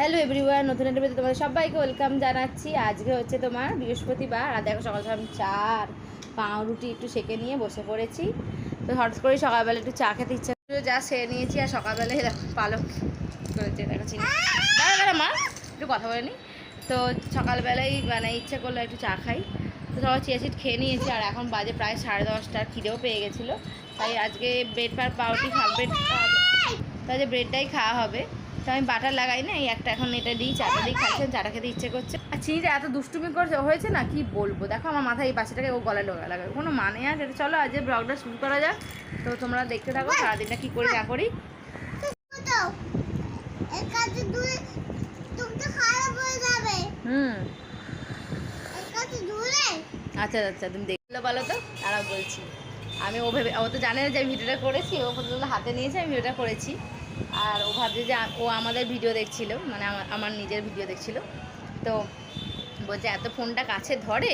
Hello everyone, নতুন video তোমাদের সবাইকে ওয়েলকাম জানাচ্ছি। আজকে হচ্ছে তোমার বৃহস্পতিবার, আর দেখো সকাল সকাল চা পাউরুটি একটু সেকে নিয়ে বসে পড়েছি। তো হঠাৎ করে সকালবেলা একটু চা খেতে ইচ্ছা যা সেরে নিয়েছি, আর সকালবেলায় দেখো পালক করেছে, দেখো চিনি। দাঁড়া দাঁড়া, মা, একটু কথা বলে নি। তো সকালবেলায় মানে ইচ্ছে করল একটু চা খাই। তো সবাই চিয়া সিট খেয়ে নিয়েছি, আর এখন বাজে প্রায় সাড়ে দশটার খিদেও পেয়ে গেছিল। তাই আজকে ব্রেড পার পাউরুটি ব্রেড তাই ব্রেডটাই খাওয়া হবে। তো আমি বাটার লাগাই না, এই একটা এখন এটা দিই চাটা দিই খাচ্ছেন চাটা খেতে ইচ্ছে করছে। আর চিনিটা এত দুষ্টুমি করছে, হয়েছে না? কি বলব? দেখো আমার মাথায় এই পাশেটাকে ও গলায় ডোকা লাগাবে। কোনো মানে আছে এটা চলো আজ ব্লগটা শুরু করা যাক। তো তোমরা দেখতে থাকো, সারাদিনটা কী করি না করি। হুম। আচ্ছা আচ্ছা তুমি দেখলে বলো তো তারা বলছি। আমি ও ভেবে, ও তো জানে যে ভিডিওটা করেছি, ও হাতে নিয়েছে, আমি ভিডিওটা করেছি। আর ও ভাবছে যে ও আমাদের ভিডিও দেখছিল মানে আমার নিজের ভিডিও দেখছিল। তো বলছে এত ফোনটা কাছে ধরে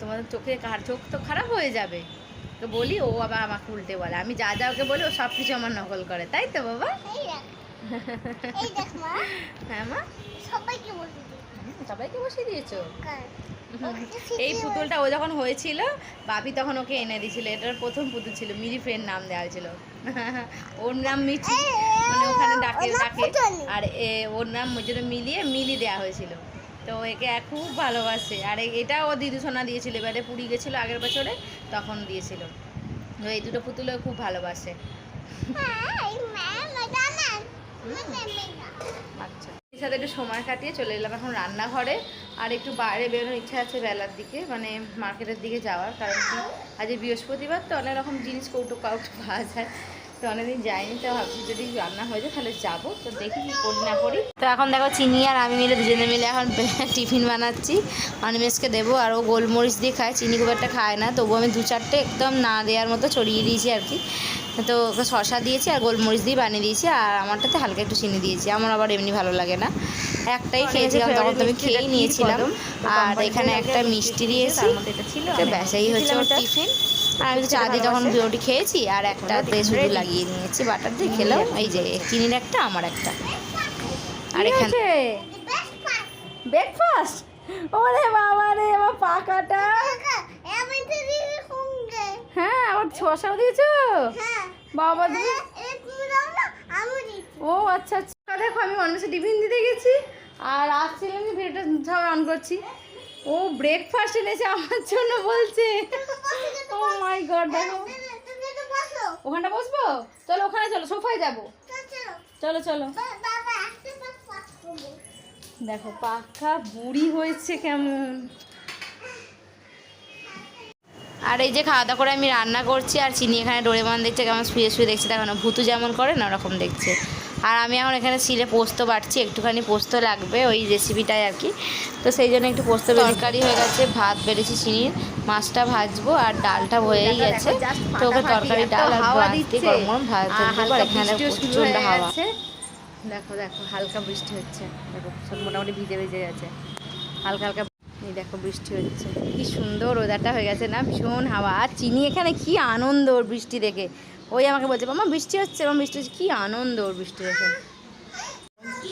তোমাদের চোখে কার চোখ তো খারাপ হয়ে যাবে? তো বলি ও আবার আমাকে উল্টে বলে আমি যা যা ওকে বলি ও সব কিছু আমার নকল করে তাই তো বাবা? হ্যাঁ মা। সবাইকে সবাইকে বসিয়ে দিয়েছ? এই পুতুলটা ও যখন হয়েছিল বাপি তখন ওকে এনে দিয়েছিল এটার প্রথম পুতুল ছিল মিরি ফ্রেন্ড নাম দেওয়া ছিল ওর নাম মিঠি। মানে ওখানে ডাকে ডাকে। আর এ ওর নাম জন্য মিলিয়ে মিলি দেওয়া হয়েছিল। তো একে খুব ভালোবাসে। আর এটা ও দিদু সোনা দিয়েছিল। এবারে পুরী গেছিল আগের বছরে তখন দিয়েছিল। তো এই দুটো পুতুলও খুব ভালোবাসে। আচ্ছা। এর সাথে একটু সময় কাটিয়ে চলে এলাম এখন রান্নাঘরে। আর একটু বাইরে বেরোনোর ইচ্ছা আছে বেলার দিকে মানে মার্কেটের দিকে যাওয়ার। কারণ কি আজ বৃহস্পতিবার তো অনেক রকম জিনিস কৌটো কাউটো পাওয়া যায়। তো অনেকদিন যাইনি তো ভাবছি যদি রান্না হয়ে যায় তাহলে যাব। তো দেখি কি করি না করি। তো এখন দেখো চিনি আর আমি মিলে দুজনে মিলে এখন টিফিন বানাচ্ছি। অনিমেষকে দেবো আর ও গোলমরিচ দিয়ে খায় চিনি খুব একটা খায় না। তবু আমি দু চারটে একদম না দেওয়ার মতো ছড়িয়ে দিয়েছি আর কি। তো ওকে শশা দিয়েছি আর গোলমরিচ দিয়ে বানিয়ে দিয়েছি আর আমারটাতে হালকা একটু চিনি দিয়েছি। আমার আবার এমনি ভালো লাগে না। একটাই খেয়েছিলাম তখন তো আমি খেয়েই নিয়েছিলাম। আর এখানে একটা মিষ্টি দিয়েছি। তো ব্যাস এই হচ্ছে ওর টিফিন। আর আমি তো চা দিয়ে তখন রুটি খেয়েছি আর একটাতে শুধু লাগিয়ে নিয়েছি বাটার দিয়ে খেলাম। এই যে চিনির একটা আমার একটা। আর এখানে ব্রেকফাস্ট ওরে বাবা রে আমার পাকাটা। হ্যাঁ আবার শশাও দিয়েছ? হ্যাঁ বাবা তুমি এ তুমি দাও না আমি দিই ও আচ্ছা আচ্ছা। দেখো আমি মানুষের টিফিন দিতে গেছি আর আসছিলাম ভিডিওটা সবাই অন করছি। ও ব্রেকফাস্ট এনেছে আমার জন্য বলছে। ও মাই গড দেখো। ওখানটা বসবো? চলো, ওখানে চলো, সোফায় যাব। চলো চলো। দেখো, পাখা বুড়ি হয়েছে কেমন। আর এই যে খাওয়া দাওয়া করে আমি রান্না করছি, আর চিনি এখানে ডোরেমন দেখছে কেমন শুয়ে শুয়ে দেখছে। দেখো না, ভুতু যেমন করে না ওরকম দেখছে। আর আমি এখন এখানে শিলে পোস্ত বাটছি একটুখানি পোস্ত লাগবে ওই রেসিপিটাই আর কি। তো সেই জন্য একটু পোস্ত তরকারি হয়ে গেছে ভাত বেড়েছি চিনির মাছটা ভাজবো আর ডালটা হয়েই গেছে। তো ওকে তরকারি ডাল আর গরম গরম ভাত দেবো। এখানে দেখো প্রচণ্ড হাওয়া। দেখো দেখো হালকা বৃষ্টি হচ্ছে। দেখো সব মোটামুটি ভিজে ভিজে গেছে। হালকা হালকা এই দেখো বৃষ্টি হচ্ছে। কি সুন্দর ওয়েদারটা হয়ে গেছে না? ভীষণ হাওয়া। আর চিনি এখানে কি আনন্দ বৃষ্টি দেখে। ওই আমাকে বলছে মামা বৃষ্টি হচ্ছে আমার বৃষ্টি হচ্ছে। কি আনন্দ ওর বৃষ্টি দেখে। ছুটি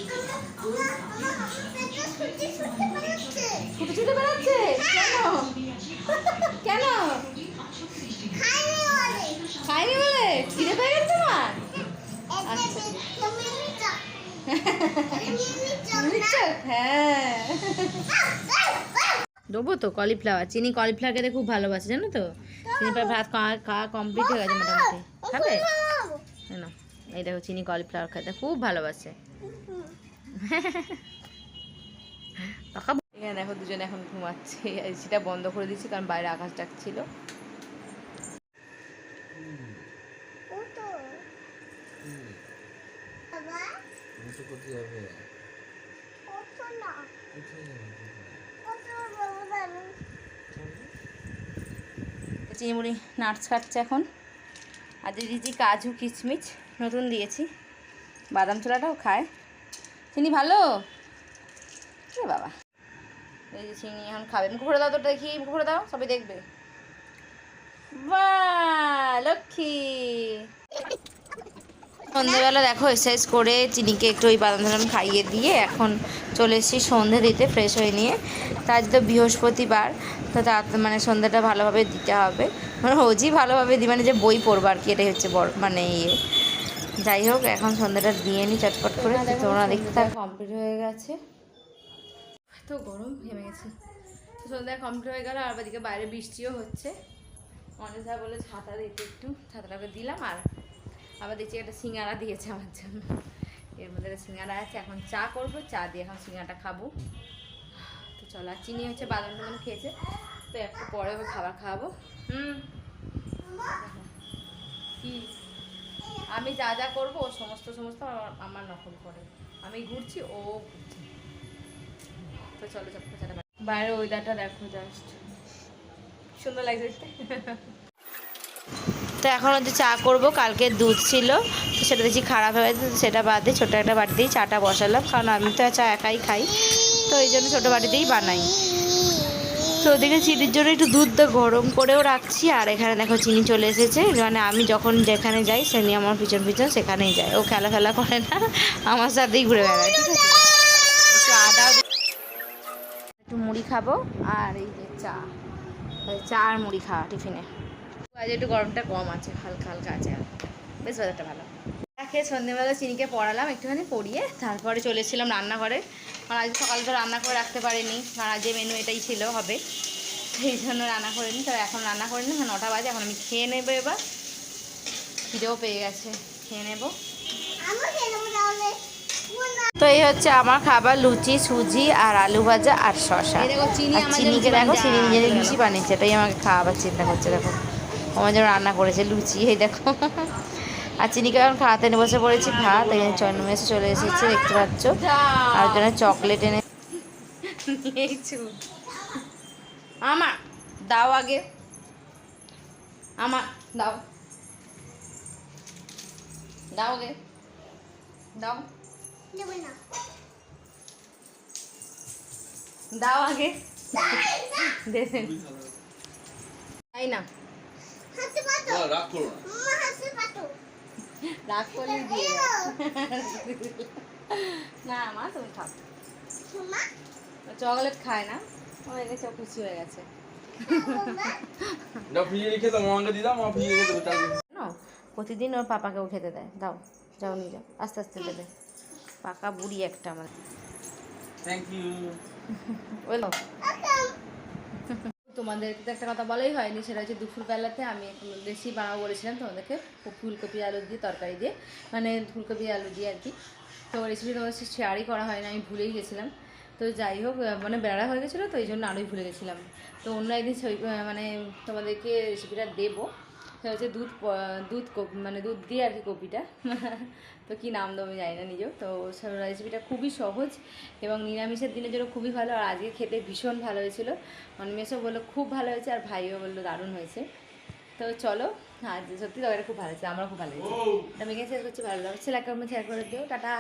ছুটি বানাচ্ছে ছুটে ছুটে বেড়াচ্ছে? কেন? কেন? খাইনি বলে? খিদে পেয়ে গেছে তোমার? একটা তুমি নিচা নিচ্ছ? হ্যাঁ। দেবো তো কলিফ্লাওয়ার চিনি কলিফ্লাওয়ার খেতে খুব ভালোবাসে জানো তো? চিনি ভাত খাওয়া খাওয়া কমপ্লিট হয়ে গেছে মোটামুটি। খাবে? না এই দেখো চিনি কলিফ্লাওয়ার খেতে খুব ভালোবাসে। এখানে দেখো দুজনে এখন ঘুমাচ্ছে। এসিটা বন্ধ করে দিচ্ছি কারণ বাইরে আকাশ ডাকছিল। কোথায় যাবে? ওতো না। কোথায় যাবে? চিনিমুড়ি নাটস খাচ্ছে এখন। আর দিয়ে দিয়েছি কাজু কিচমিচ নতুন দিয়েছি। বাদাম ছোলাটাও খায়। চিনি ভালো? এ বাবা। এই যে চিনি এখন খাবে। মুখ ভরে দাও তো দেখি, মুখ ভরে দাও, সবাই দেখবে। বা লক্ষ্মী। সন্ধেবেলা দেখো এক্সারসাইজ করে চিনিকে একটু ওই বাদাম টাদাম খাইয়ে দিয়ে এখন চলে এসেছি সন্ধে দিতে ফ্রেশ হয়ে নিয়ে। তার তো বৃহস্পতিবার, তো তার মানে সন্ধ্যাটা ভালোভাবে দিতে হবে। মানে রোজই ভালোভাবে দিই মানে যে বই পড়ব আর কি, এটাই হচ্ছে বড় মানে ইয়ে। যাই হোক, এখন সন্ধ্যাটা দিয়ে নিই চটপট করে তোমরা দেখতে কমপ্লিট হয়ে গেছে। তো গরম ঘেমে গেছে। সন্ধ্যা কমপ্লিট হয়ে গেল, আর এদিকে বাইরে বৃষ্টিও হচ্ছে। অনেক বলে ছাতা দিতে একটু ছাতাটাকে দিলাম আর আবার দেখছি একটা সিঙ্গারা দিয়েছে আমার জন্য। এর মধ্যে সিঙ্গারা আছে, এখন চা করব, চা দিয়ে এখন সিঙ্গারাটা খাব। তো চলো, আর চিনি হচ্ছে বাদাম টাদাম খেয়েছে, তো একটু পরে খাবার খাওয়াবো। হুম। কি? আমি যা যা করব, ও সমস্ত সমস্ত আমার- নকল করে। আমি ঘুরছি, ও ঘুরছে। তো চলো চলো চাটা বাইরের ওয়েদারটা দেখো জাস্ট সুন্দর লাগছে তো এখন হচ্ছে চা করব, কালকে দুধ ছিল, তো সেটা দেখছি খারাপ হয়ে গেছে সেটা বাদে ছোটো একটা বাটিতেই চাটা বসালাম, কারণ আমি তো চা একাই খাই, তো এই জন্য ছোটো বাটিতেই বানাই। তো ওদিকে চিনির জন্য একটু দুধটা গরম করেও রাখছি, আর এখানে দেখো চিনি চলে এসেছে মানে আমি যখন যেখানে যাই সে নিয়ে আমার পিছন পিছন সেখানেই যায়, ও খেলা ফেলা করে না, আমার সাথেই ঘুরে বেড়ায়, ঠিক আছে? একটু একটু মুড়ি খাব, আর এই যে চা চা আর মুড়ি খাওয়া টিফিনে। আজ একটু গরমটা কম আছে হালকা হালকা আছে আর। বেশ ওয়েদারটা ভালো। খেয়ে সন্ধ্যেবেলা চিনিকে পড়ালাম একটুখানি পড়িয়ে তারপরে চলে এসেছিলাম রান্নাঘরে। কারণ আজ সকালে তো রান্না করে রাখতে পারিনি কারণ আজ মেনু এটাই ছিল হবে। সেই জন্য রান্না করিনি তো এখন রান্না করিনি এখন নটা বাজে এখন আমি খেয়ে নেব এবার। খিদেও পেয়ে গেছে খেয়ে নেব। তো এই হচ্ছে আমার খাবার লুচি সুজি আর আলু ভাজা আর শশা এই দেখো, চিনি আর আমার চিনিকে দেখো চিনি গেল। লুচি বানিয়েছে এটাই আমাকে খাওয়াবার চিন্তা করছে দেখো। আমার জন্য রান্না করেছে লুচি এই দেখো। আর চিনিকে এখন খাওয়াতে এনে বসে পড়েছি ভাত এখানে এসে চলে এসেছে দেখতে পাচ্ছ। আর জন্য চকলেট এনে আমার দাও আগে। আমার দাও। দাও আগে। দাও। দাও আগে। দে দে। তাই না, রাগ করো না। রাগ করলে দিয়ে না মা তুমি খাও। চকলেট খায় না। ও ও খুশি হয়ে গেছে। না ফ্রিজে রেখে দাও মামাকে দিয়ে দাও মা ফ্রিজে রেখে দেবো প্রতিদিন ওর পাপাকেও খেতে দেয়। দাও যাও নিয়ে যাও। আস্তে আস্তে দেবে। পাকা বুড়ি একটা আমার। থ্যাংক ইউ বলো তোমাদেরকে একটা কথা বলাই হয়নি, সেটা হচ্ছে দুপুরবেলাতে আমি বেশি বানাবো বলেছিলাম তোমাদেরকে ফুলকপি আলু দিয়ে, তরকারি দিয়ে মানে ফুলকপি আলু দিয়ে আর কি। তো রেসিপি তোমাদের শেয়ারই করা হয়নি, আমি ভুলেই গেছিলাম। তো যাই হোক মানে বেড়া হয়ে গেছিল, তো এই জন্য আরোই ভুলে গেছিলাম। তো অন্য একদিন মানে তোমাদেরকে রেসিপিটা দেবো। হচ্ছে দুধ দুধ কপি মানে দুধ দিয়ে আর কি কপিটা। তো কী নাম দেবো আমি জানি না নিজেও। তো রেসিপিটা খুবই সহজ এবং নিরামিষের দিনের জন্য খুবই ভালো আর আজকে খেতে ভীষণ ভালো হয়েছিল। অনিমেষও বলল খুব ভালো হয়েছে আর ভাইও বলল দারুণ হয়েছে। তো চলো আজ সত্যি তরকারিটা খুব ভালো হয়েছে আমারও খুব ভালো হয়েছে। আমি এখানে শেয়ার করছি ভালো লাগছে লাইক কমেন্ট শেয়ার করে দিও। টাটা।